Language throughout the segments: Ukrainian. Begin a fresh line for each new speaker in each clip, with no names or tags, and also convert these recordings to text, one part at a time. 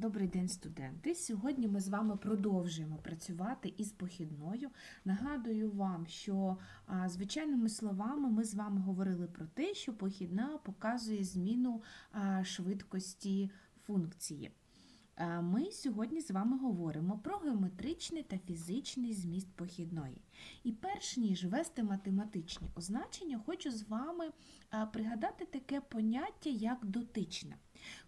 Добрий день, студенти! Сьогодні ми з вами продовжуємо працювати із похідною. Нагадую вам, що звичайними словами ми з вами говорили про те, що похідна показує зміну швидкості функції. Ми сьогодні з вами говоримо про геометричний та фізичний зміст похідної. І перш ніж вести математичні означення, хочу з вами пригадати таке поняття, як дотична.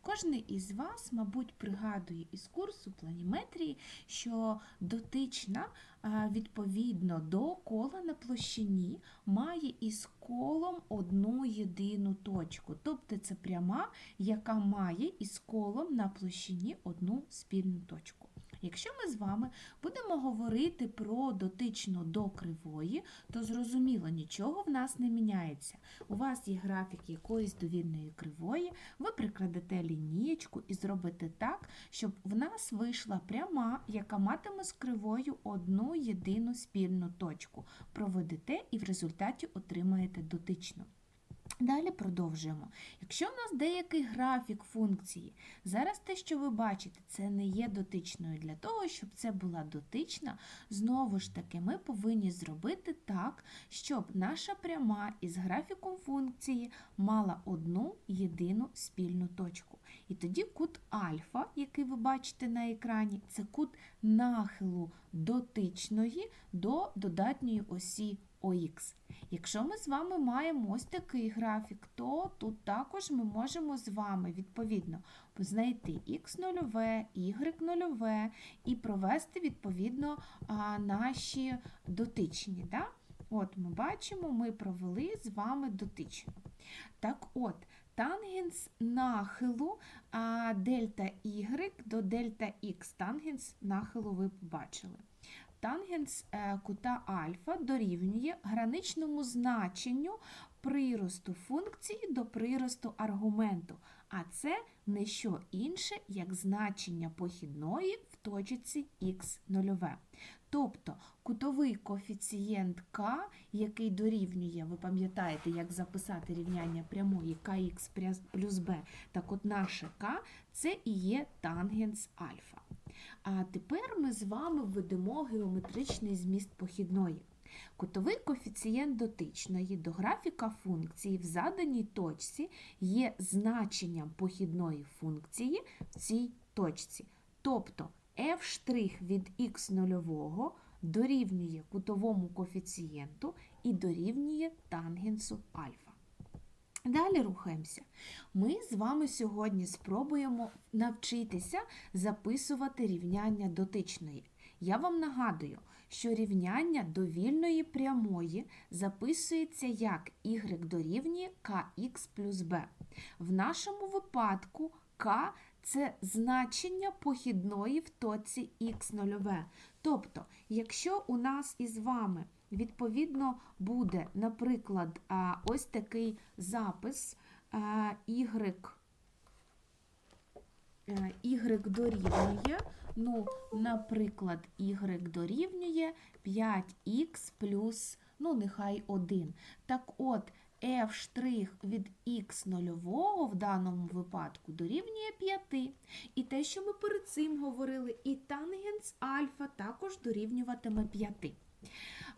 Кожний із вас, мабуть, пригадує із курсу планіметрії, що дотична відповідно до кола на площині має із колом одну єдину точку. Тобто це пряма, яка має із колом на площині одну спільну точку. Якщо ми з вами будемо говорити про дотичну до кривої, то зрозуміло, нічого в нас не міняється. У вас є графік якоїсь довільної кривої, ви прикладете лінієчку і зробите так, щоб в нас вийшла пряма, яка матиме з кривою одну єдину спільну точку. Проведете і в результаті отримаєте дотичну. Далі продовжуємо. Якщо у нас деякий графік функції, зараз те, що ви бачите, це не є дотичною. Для того, щоб це була дотична, знову ж таки, ми повинні зробити так, щоб наша пряма із графіком функції мала одну єдину спільну точку. І тоді кут альфа, який ви бачите на екрані, це кут нахилу дотичної до додатньої осі ОХ. Якщо ми з вами маємо ось такий графік, то тут також ми можемо з вами відповідно знайти х0, y0 і провести відповідно наші дотичні. Да? От ми бачимо, ми провели з вами дотичну. Так от, тангенс нахилу дельта y до дельта х. Тангенс нахилу ви побачили. Тангенс е, кута альфа дорівнює граничному значенню приросту функції до приросту аргументу, а це не що інше, як значення похідної в точці х0. Тобто кутовий коефіцієнт k, який дорівнює, ви пам'ятаєте, як записати рівняння прямої kx плюс b, так от наше k – це і є тангенс альфа. А тепер ми з вами введемо геометричний зміст похідної. Кутовий коефіцієнт дотичної до графіка функції в заданій точці є значенням похідної функції в цій точці. Тобто f' від х0 дорівнює кутовому коефіцієнту і дорівнює тангенсу альфа. Далі рухаємося. Ми з вами сьогодні спробуємо навчитися записувати рівняння дотичної. Я вам нагадую, що рівняння довільної прямої записується як y дорівнює kx плюс b. В нашому випадку k це значення похідної в точці х0. Тобто, якщо у нас із вами Відповідно, буде, наприклад, ось такий запис y, y дорівнює, ну, наприклад, y дорівнює 5х плюс, ну, нехай 1. Так от, f' від х0 в даному випадку дорівнює 5. І те, що ми перед цим говорили, і тангенс альфа також дорівнюватиме 5.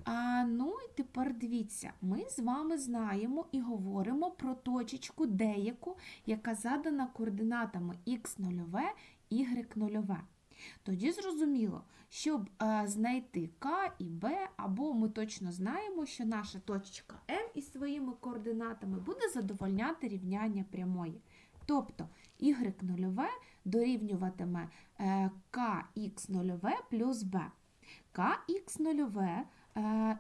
А, Ну і тепер дивіться, ми з вами знаємо і говоримо про точечку деяку, яка задана координатами х0, y0. Тоді зрозуміло, щоб а, знайти К і Б, або ми точно знаємо, що наша точка М із своїми координатами буде задовольняти рівняння прямої. Тобто y0 дорівнюватиме е, kx0 плюс b. kx0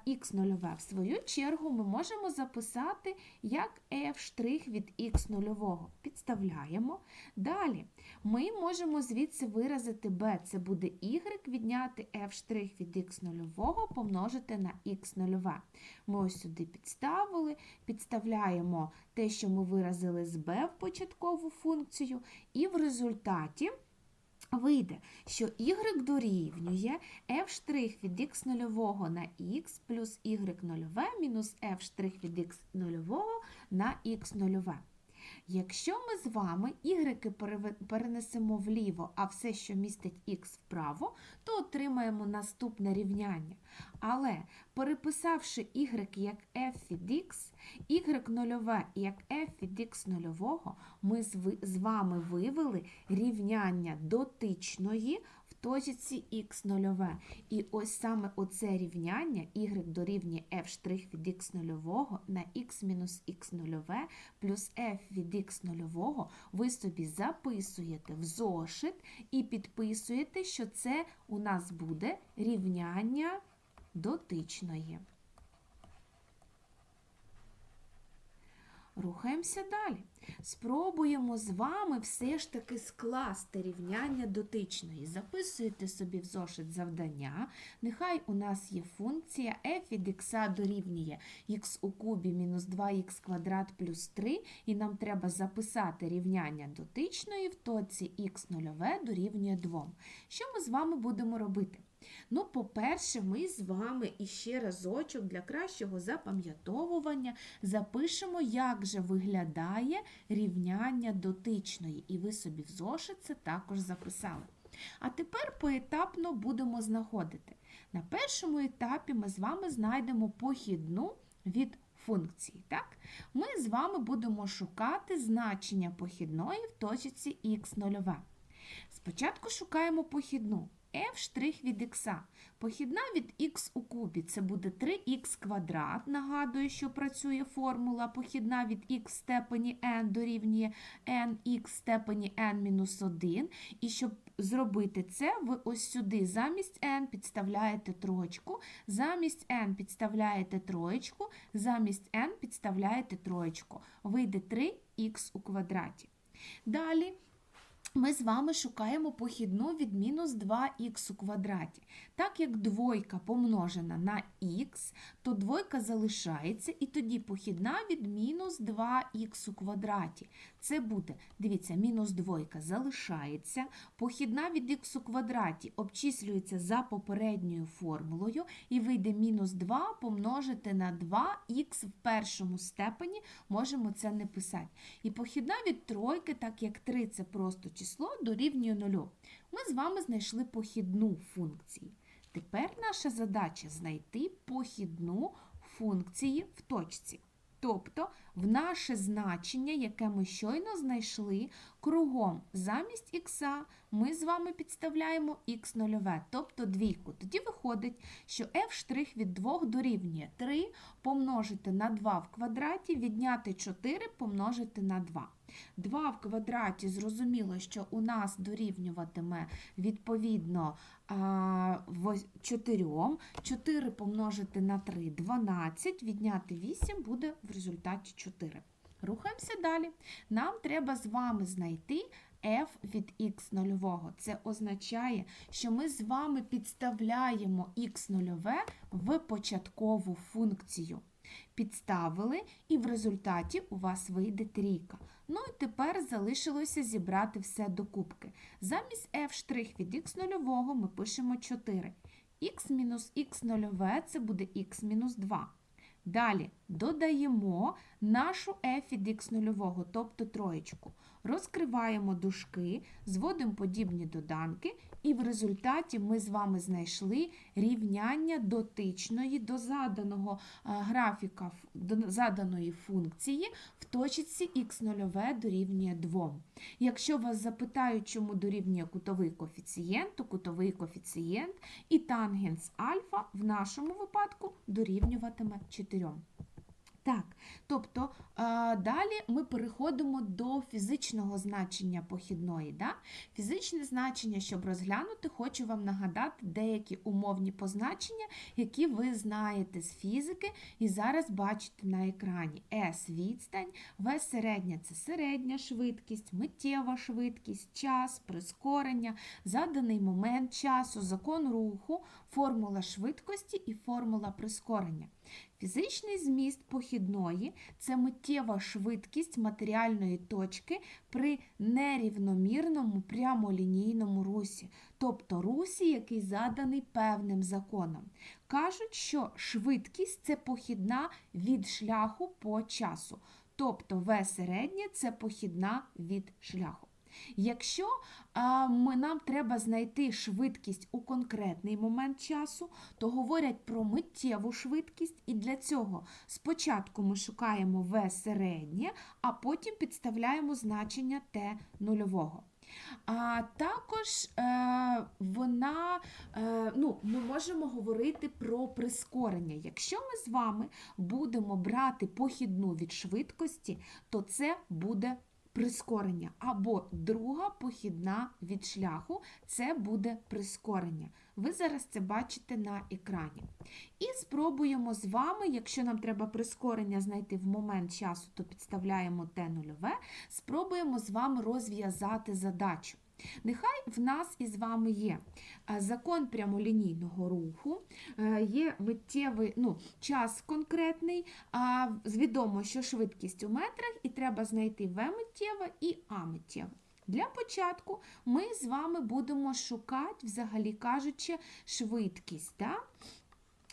х0 в свою чергу ми можемо записати як f' від х0. Підставляємо. Далі ми можемо звідси виразити b, це буде y відняти f' від х0 помножити на х0. Ми ось сюди підставили, підставляємо те, що ми виразили з b в початкову функцію, і в результаті. Вийде, що y дорівнює f' від x нульового на x плюс y0 мінус f' від x нульового на x0. Якщо ми з вами y перенесемо вліво, а все, що містить x вправо, то отримаємо наступне рівняння. Але переписавши y як f від x, y нульове як f від x нульового, ми з вами вивели рівняння дотичної точці x нульове. І ось саме оце рівняння y дорівнює f' від x нульового на x мінус x нульове плюс f від x нульового ви собі записуєте в зошит і підписуєте, що це у нас буде рівняння дотичної. Рухаємося далі. Спробуємо з вами все ж таки скласти рівняння дотичної. Записуєте собі в зошит завдання. Нехай у нас є функція f від x дорівнює x у кубі мінус 2х квадрат плюс 3, і нам треба записати рівняння дотичної в точці х нульове дорівнює 2. Що ми з вами будемо робити? Ну, по-перше, ми з вами іще разочок для кращого запам'ятовування запишемо, як же виглядає рівняння дотичної. І ви собі в зошит це також записали. А тепер поетапно будемо знаходити. На першому етапі ми з вами знайдемо похідну від функції. Так? Ми з вами будемо шукати значення похідної в точці х0. Спочатку шукаємо похідну f' від х. Похідна від х у кубі це буде 3х квадрат. Нагадую, що працює формула похідна від х в степені n дорівнює nx в степені n-1. І щоб зробити це, ви ось сюди замість n підставляєте троєчку, замість n підставляєте троєчку, замість n підставляєте троєчку. Вийде 3х у квадраті. Далі ми з вами шукаємо похідну від мінус 2х у квадраті. Так як двойка помножена на х, то двойка залишається, і тоді похідна від мінус 2х у квадраті. Це буде, дивіться, мінус двойка залишається, похідна від х у квадраті обчислюється за попередньою формулою, і вийде мінус 2 помножити на 2х в першому степені, можемо це не писати. І похідна від тройки, так як 3 це просто число, дорівнює 0. Ми з вами знайшли похідну функції. Тепер наша задача знайти похідну функції в точці. Тобто в наше значення, яке ми щойно знайшли, кругом замість х ми з вами підставляємо х нульове, тобто двійку. Тоді виходить, що f' від 2 дорівнює 3 помножити на 2 в квадраті, відняти 4 помножити на 2. 2 в квадраті зрозуміло, що у нас дорівнюватиме відповідно 4. 4 помножити на 3 12, відняти 8 буде в результаті 4. Рухаємося далі. Нам треба з вами знайти f від х нульового. Це означає, що ми з вами підставляємо х нульове в початкову функцію. Підставили, і в результаті у вас вийде трійка. Ну і тепер залишилося зібрати все до кубки. Замість f' від х нульового ми пишемо 4. х мінус х нульове це буде х мінус 2. Далі додаємо нашу f від х нульового, тобто троєчку. Розкриваємо дужки, зводимо подібні доданки, і в результаті ми з вами знайшли рівняння дотичної до заданого графіка, до заданої функції в точці х0 дорівнює 2. Якщо вас запитають, чому дорівнює кутовий коефіцієнт, то кутовий коефіцієнт і тангенс альфа в нашому випадку дорівнюватиме 4. Так, тобто е, далі ми переходимо до фізичного значення похідної. Да? Фізичне значення, щоб розглянути, хочу вам нагадати деякі умовні позначення, які ви знаєте з фізики і зараз бачите на екрані. S відстань, V середня це середня швидкість, миттєва швидкість, час, прискорення, заданий момент часу, закон руху, формула швидкості і формула прискорення. Фізичний зміст похідної це миттєва швидкість матеріальної точки при нерівномірному прямолінійному русі, тобто русі, який заданий певним законом. Кажуть, що швидкість це похідна від шляху по часу. Тобто В середнє це похідна від шляху. Якщо а, ми, нам треба знайти швидкість у конкретний момент часу, то говорять про миттєву швидкість, і для цього спочатку ми шукаємо В середнє, а потім підставляємо значення Т нульового. А також е, вона, е, ну, ми можемо говорити про прискорення. Якщо ми з вами будемо брати похідну від швидкості, то це буде прискорення. Або друга похідна від шляху це буде прискорення. Ви зараз це бачите на екрані. І спробуємо з вами, якщо нам треба прискорення знайти в момент часу, то підставляємо Т нульове, спробуємо з вами розв'язати задачу. Нехай в нас із вами є е, закон прямолінійного руху, е, є миттєвий ну, час конкретний, а відомо, що швидкість у метрах, і треба знайти В миттєве і А. Для початку ми з вами будемо шукати, взагалі кажучи, швидкість. Так?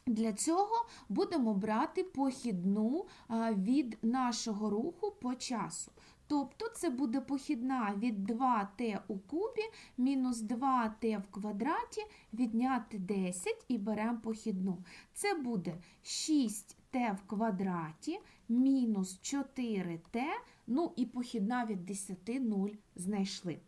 Для цього будемо брати похідну від нашого руху по часу. Тобто це буде похідна від 2t у кубі мінус 2t в квадраті, відняти 10 і беремо похідну. Це буде 6t в квадраті мінус 4t, ну і похідна від 10 0 знайшли.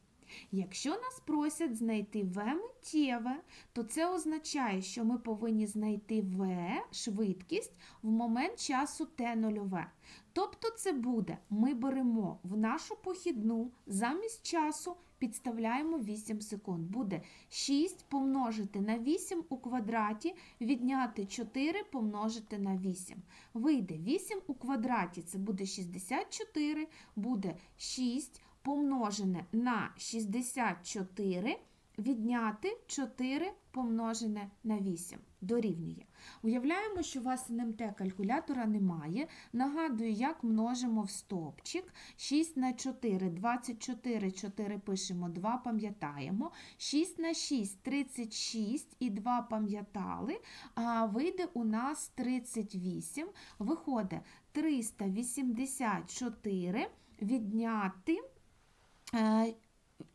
Якщо нас просять знайти В миттєве, то це означає, що ми повинні знайти В швидкість в момент часу Т нульове. Тобто це буде, ми беремо в нашу похідну замість часу підставляємо 8 секунд. Буде 6 помножити на 8 у квадраті, відняти 4 помножити на 8. Вийде 8 у квадраті, це буде 64, буде 6 помножене на 64, відняти 4 помножене на 8. Дорівнює. Уявляємо, що у вас НМТ калькулятора немає. Нагадую, як множимо в стопчик. 6 на 4, 24, 4 пишемо, 2 пам'ятаємо. 6 на 6, 36 і 2 пам'ятали. А вийде у нас 38. Виходить 384 відняти.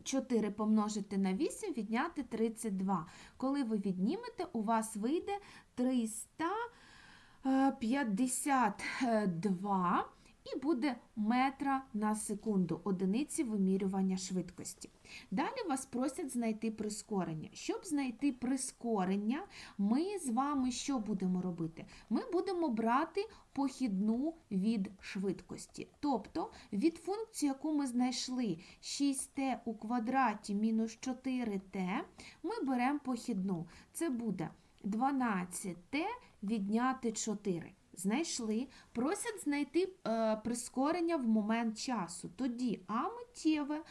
4 помножити на 8, відняти 32. Коли ви віднімете, у вас вийде 352 і буде метра на секунду, одиниці вимірювання швидкості. Далі вас просять знайти прискорення. Щоб знайти прискорення, ми з вами що будемо робити? Ми будемо брати похідну від швидкості. Тобто від функції, яку ми знайшли 6t у квадраті мінус 4t, ми беремо похідну. Це буде 12t відняти 4. Знайшли, просять знайти е, прискорення в момент часу. Тоді А миттєве е,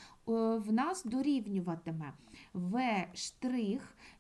в нас дорівнюватиме В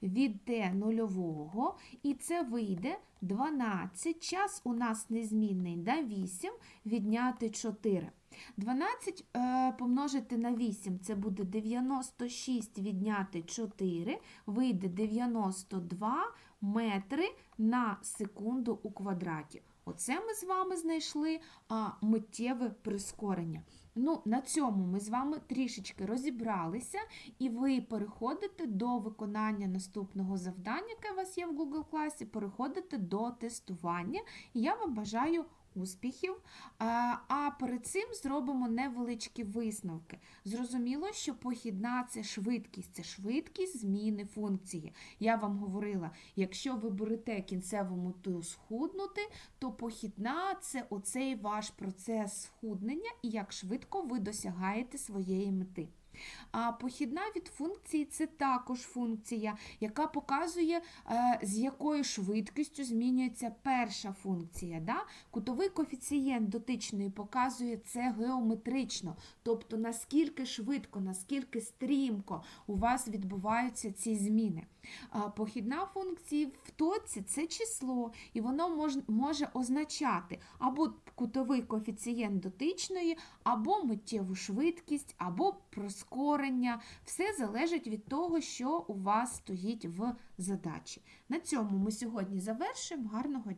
від Т нульового, і це вийде 12. Час у нас незмінний на 8 відняти 4. 12 е, помножити на 8 це буде 96 відняти 4, вийде 92 метри на секунду у квадраті. Оце ми з вами знайшли а, миттєве прискорення. Ну, На цьому ми з вами трішечки розібралися, і ви переходите до виконання наступного завдання, яке у вас є в Google класі, переходите до тестування. І я вам бажаю успіхів. А перед цим зробимо невеличкі висновки. Зрозуміло, що похідна це швидкість, це швидкість зміни функції. Я вам говорила, якщо ви берете кінцеву мету схуднути, то похідна це оцей ваш процес схуднення і як швидко ви досягаєте своєї мети. А похідна від функції це також функція, яка показує, е, з якою швидкістю змінюється перша функція. Да? Кутовий коефіцієнт дотичної показує це геометрично, тобто наскільки швидко, наскільки стрімко у вас відбуваються ці зміни. Похідна функція в точці це число, і воно може означати або кутовий коефіцієнт дотичної, або миттєву швидкість, або прискорення. Все залежить від того, що у вас стоїть в задачі. На цьому ми сьогодні завершимо. Гарного дня!